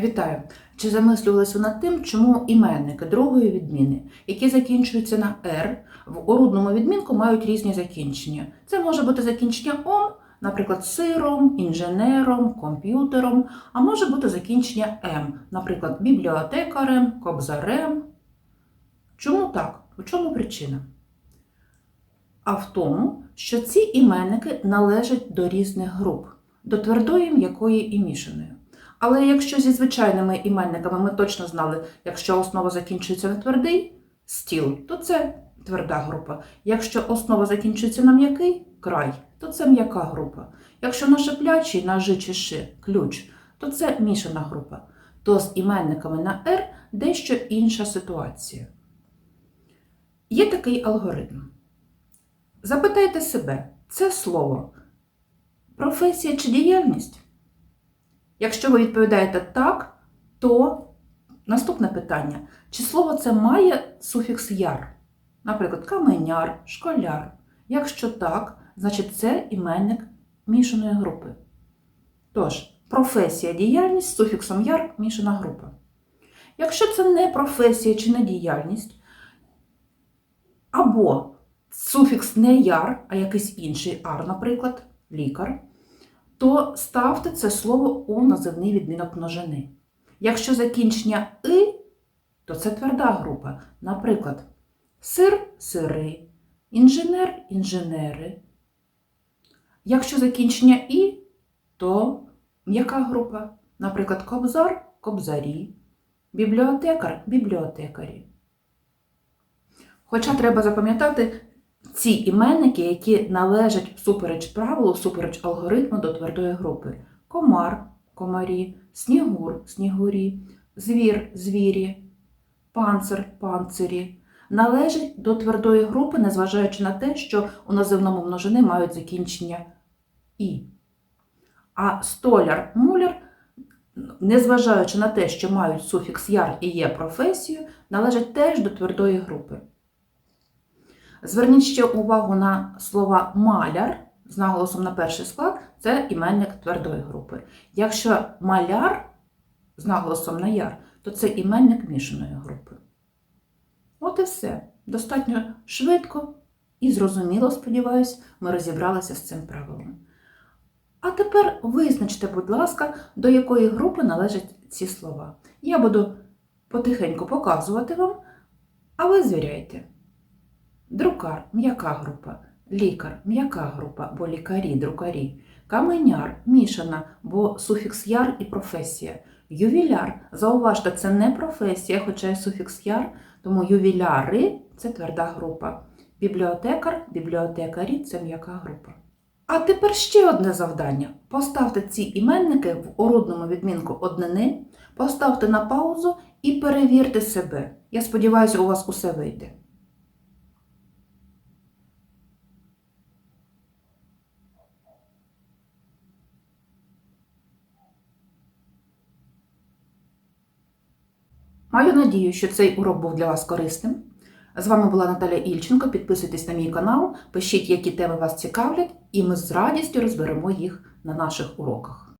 Вітаю! Чи замислювалися над тим, чому іменники другої відміни, які закінчуються на «р», в орудному відмінку мають різні закінчення? Це може бути закінчення «ом», наприклад, сиром, інженером, комп'ютером, а може бути закінчення «м», наприклад, бібліотекарем, кобзарем. Чому так? У чому причина? А в тому, що ці іменники належать до різних груп, до твердої, м'якої і мішаної. Але якщо зі звичайними іменниками ми точно знали, якщо основа закінчується на твердий стіл, то це тверда група. Якщо основа закінчується на м'який край, то це м'яка група. Якщо на шиплячий, на жи чи ши ключ, то це мішана група. То з іменниками на «р» дещо інша ситуація. Є такий алгоритм. Запитайте себе, це слово професія чи діяльність? Якщо ви відповідаєте так, то наступне питання: чи слово це має суфікс яр? Наприклад, каменяр, школяр. Якщо так, значить це іменник мішаної групи. Тож, професія діяльність з суфіксом яр мішана група. Якщо це не професія чи не діяльність, або суфікс не яр, а якийсь інший ар, наприклад, лікар то ставте це слово у називний відмінок множини. Якщо закінчення и, то це тверда група. Наприклад, сир сири, інженер інженери. Якщо закінчення і, то м'яка група. Наприклад, кобзар кобзарі, бібліотекар бібліотекарі. Хоча треба запам'ятати, ці іменники, які належать всупереч правилу, всупереч алгоритму до твердої групи: комар комарі, снігур снігурі, звір звірі, панцир панцирі, належать до твердої групи, незважаючи на те, що у називному множини мають закінчення і. А столяр муляр, незважаючи на те, що мають суфікс яр і є професією, належать теж до твердої групи. Зверніть ще увагу на слова маляр з наголосом на перший склад це іменник твердої групи. Якщо маляр з наголосом на яр, то це іменник мішаної групи. От і все. Достатньо швидко і зрозуміло, сподіваюсь, ми розібралися з цим правилом. А тепер визначте, будь ласка, до якої групи належать ці слова. Я буду потихеньку показувати вам, а ви звіряйте. Друкар м'яка група, лікар м'яка група, бо лікарі, друкарі, каменяр мішана, бо суфікс яр і професія. Ювіляр, зауважте, це не професія, хоча й суфікс яр, тому ювіляри це тверда група. Бібліотекар, бібліотекарі це м'яка група. А тепер ще одне завдання. Поставте ці іменники в орудному відмінку однини, поставте на паузу і перевірте себе. Я сподіваюся, у вас усе вийде. Маю надію, що цей урок був для вас корисним. З вами була Наталя Ільченко. Підписуйтесь на мій канал, пишіть, які теми вас цікавлять, і ми з радістю розберемо їх на наших уроках.